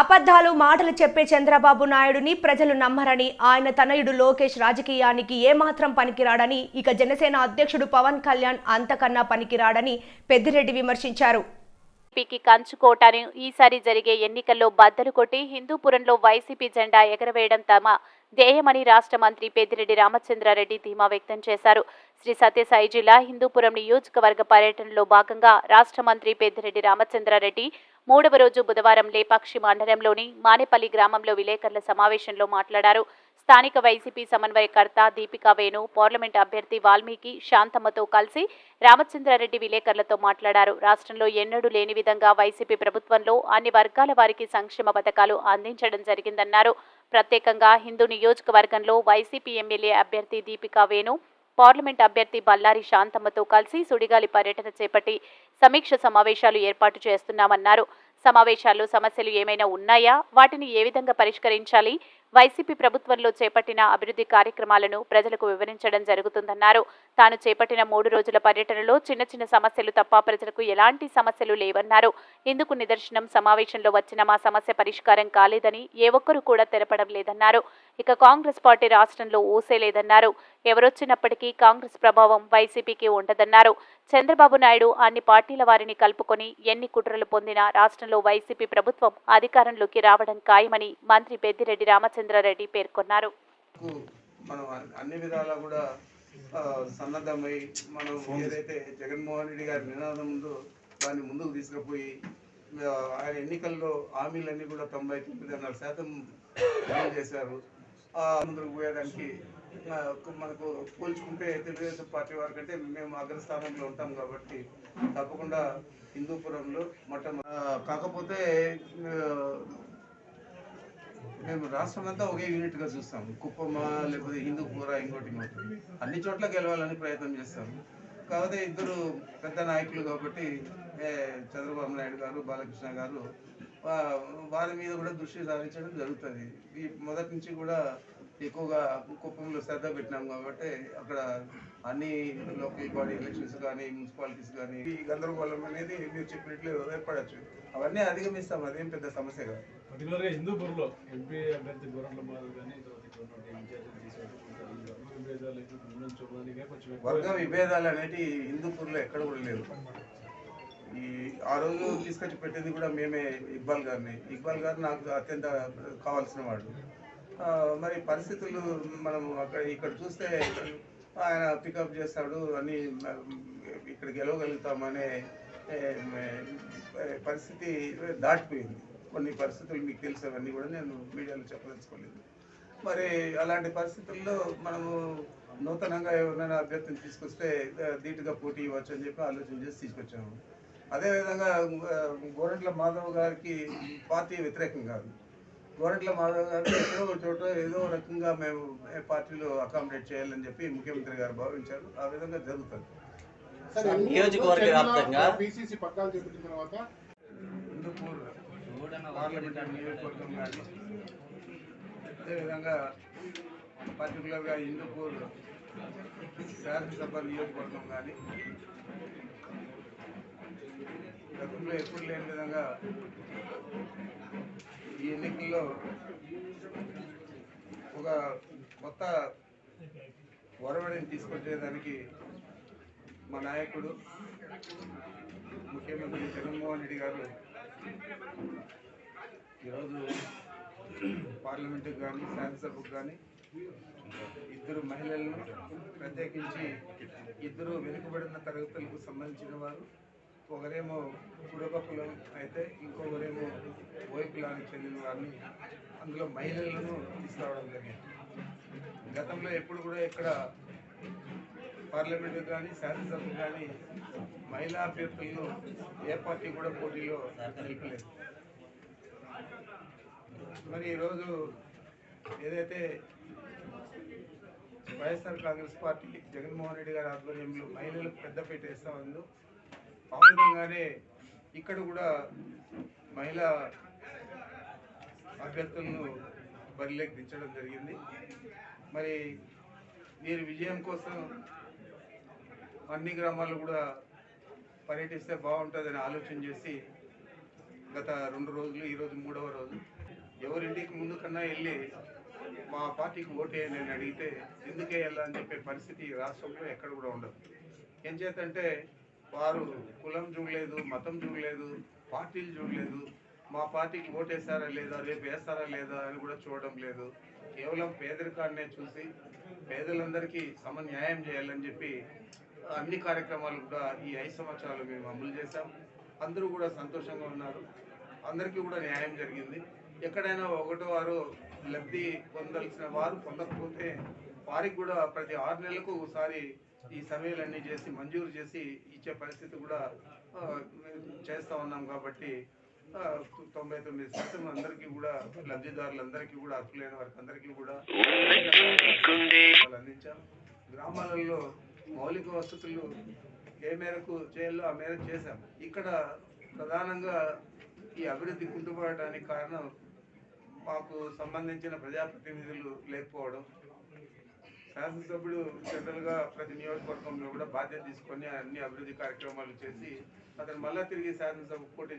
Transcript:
అబద్ధాలు మాటలు చెప్పే చంద్రబాబు నాయుడుని ప్రజలు నమ్మరని ఆయన తనయుడు లోకేష్ రాజకీయానికి ఏమాత్రం పనికిరాడని ఇక జనసేన అధ్యక్షుడు పవన్ కళ్యాణ్ అంతకన్నా పనికిరాడని పెద్దిరెడ్డి విమర్శించారు. వైసీపీకి కంచుకోటను ఈసారి జరిగే ఎన్నికల్లో బద్దలు కొట్టి హిందూపురంలో వైసీపీ జెండా ఎగరవేయడం తమ ధ్యేయమని రాష్ట్ర మంత్రి పెద్దిరెడ్డి రామచంద్రారెడ్డి ధీమా వ్యక్తం చేశారు. శ్రీ సత్యసాయి జిల్లా హిందూపురం నియోజకవర్గ పర్యటనలో భాగంగా రాష్ట్ర మంత్రి పెద్దిరెడ్డి రామచంద్రారెడ్డి మూడవ రోజు బుధవారం లేపాక్షి మండలంలోని మానేపల్లి గ్రామంలో విలేకరుల సమావేశంలో మాట్లాడారు. స్థానిక వైసీపీ సమన్వయకర్త దీపికా వేణు పార్లమెంట్ అభ్యర్థి వాల్మీకి శాంతమ్మతో కలిసి రామచంద్రారెడ్డి విలేకరులతో మాట్లాడారు. రాష్ట్రంలో ఎన్నడూ లేని విధంగా వైసీపీ ప్రభుత్వంలో అన్ని వర్గాల వారికి సంక్షేమ పథకాలు అందించడం జరిగిందన్నారు. ప్రత్యేకంగా హిందూ నియోజకవర్గంలో వైసీపీ ఎమ్మెల్యే అభ్యర్థి దీపికా వేణు పార్లమెంట్ అభ్యర్థి బల్లారి శాంతమ్మతో కలిసి సుడిగాలి పర్యటన చేపట్టి సమీక్ష సమావేశాలు ఏర్పాటు చేస్తున్నామన్నారు. సమావేశాల్లో సమస్యలు ఏమైనా ఉన్నాయా? వాటిని ఏ విధంగా పరిష్కరించాలి? వైసీపీ ప్రభుత్వంలో చేపట్టిన అభివృద్ధి కార్యక్రమాలను ప్రజలకు వివరించడం జరుగుతుందన్నారు. తాను చేపట్టిన మూడు రోజుల పర్యటనలో చిన్న చిన్న సమస్యలు తప్ప ప్రజలకు ఎలాంటి సమస్యలు లేవన్నారు. ఇందుకు నిదర్శనం సమావేశంలో వచ్చిన మా సమస్య పరిష్కారం కాలేదని ఏ ఒక్కరూ కూడా తెలపడం లేదన్నారు. ఇక కాంగ్రెస్ పార్టీ రాష్ట్రంలో ఊసే లేదన్నారు. ఎవరొచ్చినప్పటికీ కాంగ్రెస్ ప్రభావం వైసీపీకి ఉండదన్నారు. చంద్రబాబు నాయుడు అన్ని పార్టీల వారిని కలుపుకొని ఎన్ని కుట్రలు పొందినా రాష్ట్రంలో వైసీపీ ప్రభుత్వం అధికారంలోకి రావడం ఖాయమని మంత్రి పెద్దిరెడ్డి రామచంద్ర రామచంద్రారెడ్డి పేర్కొన్నారు. మనం అన్ని విధాలా కూడా సన్నద్ధమై మనం ఏదైతే జగన్మోహన్ రెడ్డి గారి నినాదం ఉందో దాన్ని ముందుకు తీసుకుపోయి ఆ, ఆయన ఎన్నికల్లో హామీలన్నీ కూడా తొంభై తొమ్మిదిన్నర శాతం అమలు చేశారు. ఆ, ముందుకు పోయేదానికి మనకు పోల్చుకుంటే తెలుగుదేశం పార్టీ వారి కంటే మేము అగ్రస్థానంలో ఉంటాం కాబట్టి తప్పకుండా హిందూపురంలో మొట్ట కాకపోతే మేము రాష్ట్రం అంతా ఒకే యూనిట్గా చూస్తాం. కుప్పమా లేకపోతే హిందూపూర ఇంకోటి ఇంకోటి. అన్ని చోట్ల గెలవాలని ప్రయత్నం చేస్తాం. కాకపోతే ఇద్దరు పెద్ద నాయకులు కాబట్టి ఏ, చంద్రబాబు నాయుడు గారు బాలకృష్ణ గారు వారి మీద కూడా దృష్టి సారించడం జరుగుతుంది. ఈ మొదటి నుంచి కూడా ఎక్కువగా కుప్పంలో శ్రద్ధ పెట్టినాం కాబట్టి అక్కడ అన్ని లోకల్ బాడీ ఎలక్షన్స్ కానీ మున్సిపాలిటీస్ కానీ ఈ గందరగోళం అనేది మీరు చెప్పినట్లు ఏర్పడచ్చు. అవన్నీ అధిగమిస్తాం అదేం పెద్ద సమస్య కాదు. పర్టికులర్గా హిందూపూర్లో ఎంపీ అభ్యర్థి గోరంట్ల మాధవ్ కానీ వర్గ విభేదాలు అనేటి హిందూపూర్లో ఎక్కడ కూడా లేవు. ఈ ఆ రోజు తీసుకొచ్చి పెట్టింది కూడా మేమే ఇక్బాల్ గారిని. ఇక్బాల్ గారు నాకు అత్యంత కావాల్సిన వాడు. మరి పరిస్థితులు మనం అక్కడ ఇక్కడ చూస్తే ఆయన పికప్ చేస్తాడు అని ఇక్కడ గెలవగలుగుతామనే పరిస్థితి దాటిపోయింది. కొన్ని పరిస్థితులు మీకు తెలుసు అవన్నీ కూడా నేను మీడియాలో చెప్పదలుచుకోలేదు. మరి అలాంటి పరిస్థితుల్లో మనము నూతనంగా ఎవరైనా అభ్యర్థిని తీసుకొస్తే ధీటుగా పోటీ ఇవ్వచ్చు అని చెప్పి ఆలోచన చేసి తీసుకొచ్చాము. అదేవిధంగా గోరంట్ల మాధవ్ గారికి పార్టీ వ్యతిరేకం కాదు. గోరంట్ల మాధవ్ గారు ఎక్కడో ఒక చోట ఏదో రకంగా మేము ఏ పార్టీలో అకామిడేట్ చేయాలని చెప్పి ముఖ్యమంత్రి గారు భావించారు. ఆ విధంగా జరుగుతుంది. నియోజకవర్గ వ్యాప్తంగా పిసిసి పక్కాలు చేపట్టిన తర్వాత హిందూపూర్ పార్లమెంట్ నియోజకవర్గం కానీ అదేవిధంగా పర్టికులర్గా హిందూపూర్ శాసనసభ నియోజకవర్గం కానీ గతంలో ఎప్పుడు లేని విధంగా ఈ ఎన్నికల్లో ఒక కొత్త ఒరవడిని తీసుకొచ్చేదానికి మా నాయకుడు ముఖ్యమంత్రి జగన్మోహన్ రెడ్డి గారు ఈరోజు పార్లమెంటుకు కానీ శాసనసభకు కానీ ఇద్దరు మహిళలను ప్రత్యేకించి ఇద్దరు వెనుకబడిన తరగతులకు సంబంధించిన వారు. ఒకరేమో కుడక అయితే ఇంకొకరు ఓయి చెందిన వారిని అందులో మహిళలను తీసుకురావడం జరిగింది. గతంలో ఎప్పుడు కూడా ఇక్కడ పార్లమెంటు కానీ శాసనసభ కానీ మహిళా అభ్యర్థులను ఏ పార్టీ కూడా పోటీలో నిలిపలేదు. మరి ఈరోజు ఏదైతే వైఎస్ఆర్ కాంగ్రెస్ పార్టీ జగన్మోహన్ రెడ్డి గారి ఆధ్వర్యంలో మహిళలకు పెద్దపీట వేస్తా ఆ విధంగానే ఇక్కడ కూడా మహిళా అభ్యర్థులను బరిలోకి దించడం జరిగింది. మరి మీరు విజయం కోసం అన్ని గ్రామాలు కూడా పర్యటిస్తే బాగుంటుందని ఆలోచన చేసి గత రెండు రోజులు ఈరోజు మూడవ రోజు ఎవరింటికి ముందు కన్నా వెళ్ళి మా పార్టీకి ఓటే నేను అని అడిగితే ఎందుకే వెళ్ళాలని చెప్పే పరిస్థితి రాష్ట్రంలో ఎక్కడ కూడా ఉండదు. ఏం చేతంటే వారు కులం చూడలేదు మతం చూడలేదు పార్టీలు చూడలేదు. మా పార్టీకి ఓటేస్తారా లేదా రేపు వేస్తారా లేదా అని కూడా చూడడం లేదు. కేవలం పేదరికాన్నే చూసి పేదలందరికీ సమ న్యాయం చేయాలని చెప్పి అన్ని కార్యక్రమాలు కూడా ఈ ఐదు సంవత్సరాలు మేము అమలు చేశాం. అందరూ కూడా సంతోషంగా ఉన్నారు. అందరికీ కూడా న్యాయం జరిగింది. ఎక్కడైనా ఒకటో వారు లబ్ధి పొందాల్సిన వారు పొందకపోతే వారికి కూడా ప్రతి ఆరు నెలలకు ఒకసారి ఈ సర్వేలన్నీ చేసి మంజూరు చేసి ఇచ్చే పరిస్థితి కూడా చేస్తూ చేస్తా ఉన్నాం కాబట్టి తొంభై తొమ్మిది శాతం అందరికీ కూడా లబ్ధిదారులందరికీ కూడా అర్హులైన వారికి అందరికీ కూడా అందించాం. గ్రామాలలో మౌలిక వసతులు ఏ మేరకు చేయాలో ఆ మేరకు చేశాం. ఇక్కడ ప్రధానంగా ఈ అభివృద్ధి కుంటుపడటానికి కారణం మాకు సంబంధించిన ప్రజాప్రతినిధులు లేకపోవడం శాసనసభ్యుడు జనరల్గా ప్రతి నియోజకవర్గంలో కూడా బాధ్యత తీసుకొని అన్ని అభివృద్ధి కార్యక్రమాలు చేసి అతను మళ్ళా తిరిగి శాసనసభ పోటీ